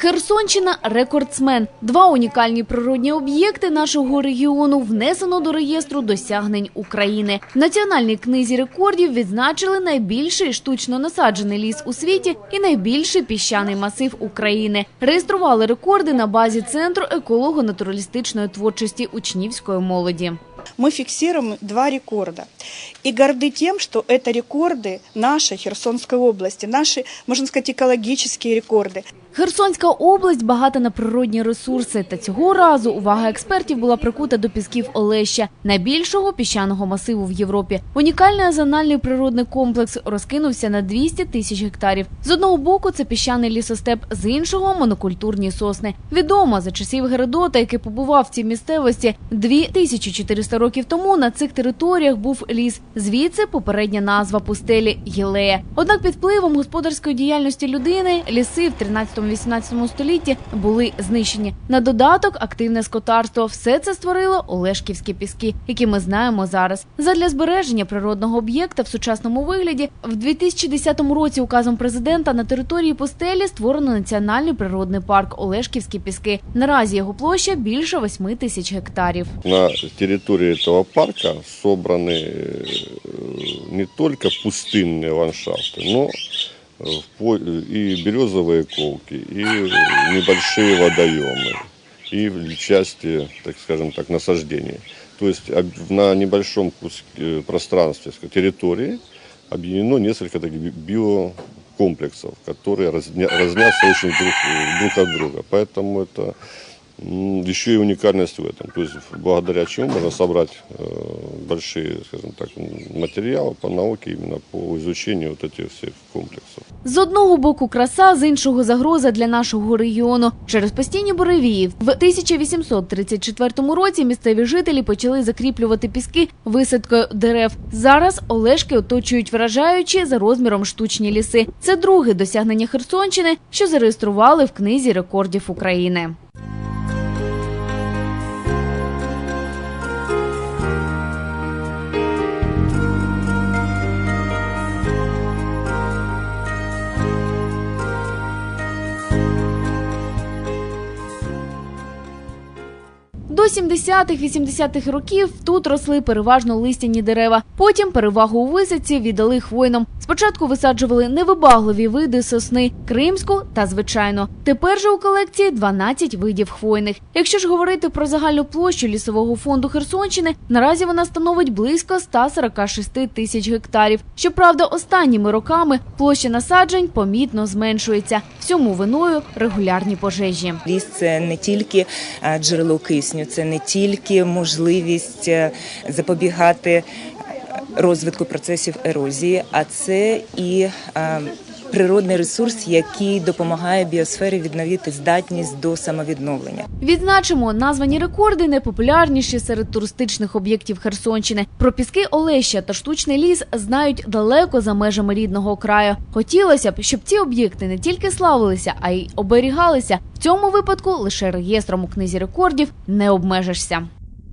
Херсонщина рекордсмен. Два унікальні природні об'єкти нашого регіону внесено до реєстру досягнень України. В національній книзі рекордів відзначили найбільший штучно насаджений ліс у світі і найбільший піщаний масив України. Реєстрували рекорди на базі центру еколого-натуралістичної творчості учнівської молоді мы фиксируем два рекорда. И горды тем, что это рекорды нашей Херсонской области, наши, можно сказать, экологические рекорды. Херсонська область багата на природні ресурси, та цього разу увага експертів була прикута до пісків Олеща, найбільшого піщаного масиву в Європі. Унікальний азональний природний комплекс розкинувся на 200 тисяч гектарів. З одного боку це піщаний лісостеп, з іншого монокультурні сосни. Відомо за часів Геродота, який побував в цій місцевості 2400 років тому. На цих територіях був ліс. Звідси попередня назва пустелі Єлея. Однак під впливом господарської діяльності людини ліси в 13-18 столітті були знищені. На додаток активне скотарство. Все це створило Олешківські піски, які ми знаємо зараз. Задля збереження природного об'єкта в сучасному вигляді в 2010 році указом президента на території пустелі створено національний природний парк Олешківські піски. Наразі його площа більше 8 тисяч гектарів. На территории этого парка собраны э, не только пустынные ландшафты, но э, впо- и березовые колки, и небольшие водоемы, и части, так скажем так, насаждений. То есть на небольшом куске, пространстве территории объединено несколько таких би- биокомплексов, которые разня- разнятся очень друг, друг от друга. Поэтому это Еще и уникальность в этом. То есть благодаря чему можно собрать э, большие, скажем так, м, материалы по науке именно по изучению вот этих всех комплексов. З одного боку краса, з іншого загроза для нашого регіону. Через постійні буревії в 1834 році місцеві жителі почали закріплювати піски висадкою дерев. Зараз Олешки оточують вражаючі за розміром штучні ліси. Це друге досягнення Херсонщини, що зареєстрували в книзі рекордів України. До 70-х-80-х років тут росли переважно листяні дерева. Потім перевагу у висадці віддали хвойним. Спочатку висаджували невибагливі види сосни, кримську та звичайно. Тепер же у колекції 12 видів хвойних. Якщо ж говорити про загальну площу лісового фонду Херсонщини, наразі вона становить близько 146 тисяч гектарів. Щоправда, останніми роками площа насаджень помітно зменшується. Всьому виною регулярні пожежі. Ліс це не тільки е, джерело кисню, це не тільки можливість е, запобігати розвитку процесів ерозії, а це і е, природний ресурс, який допомагає біосфері відновити здатність до самовідновлення. Відзначимо, названі рекорди найпопулярніші серед туристичних об'єктів Херсонщини. Про піски Олеща та штучний ліс знають далеко за межами рідного краю. Хотілося б, щоб ці об'єкти не тільки славилися, а й оберігалися. В цьому випадку лише реєстром у книзі рекордів не обмежишся.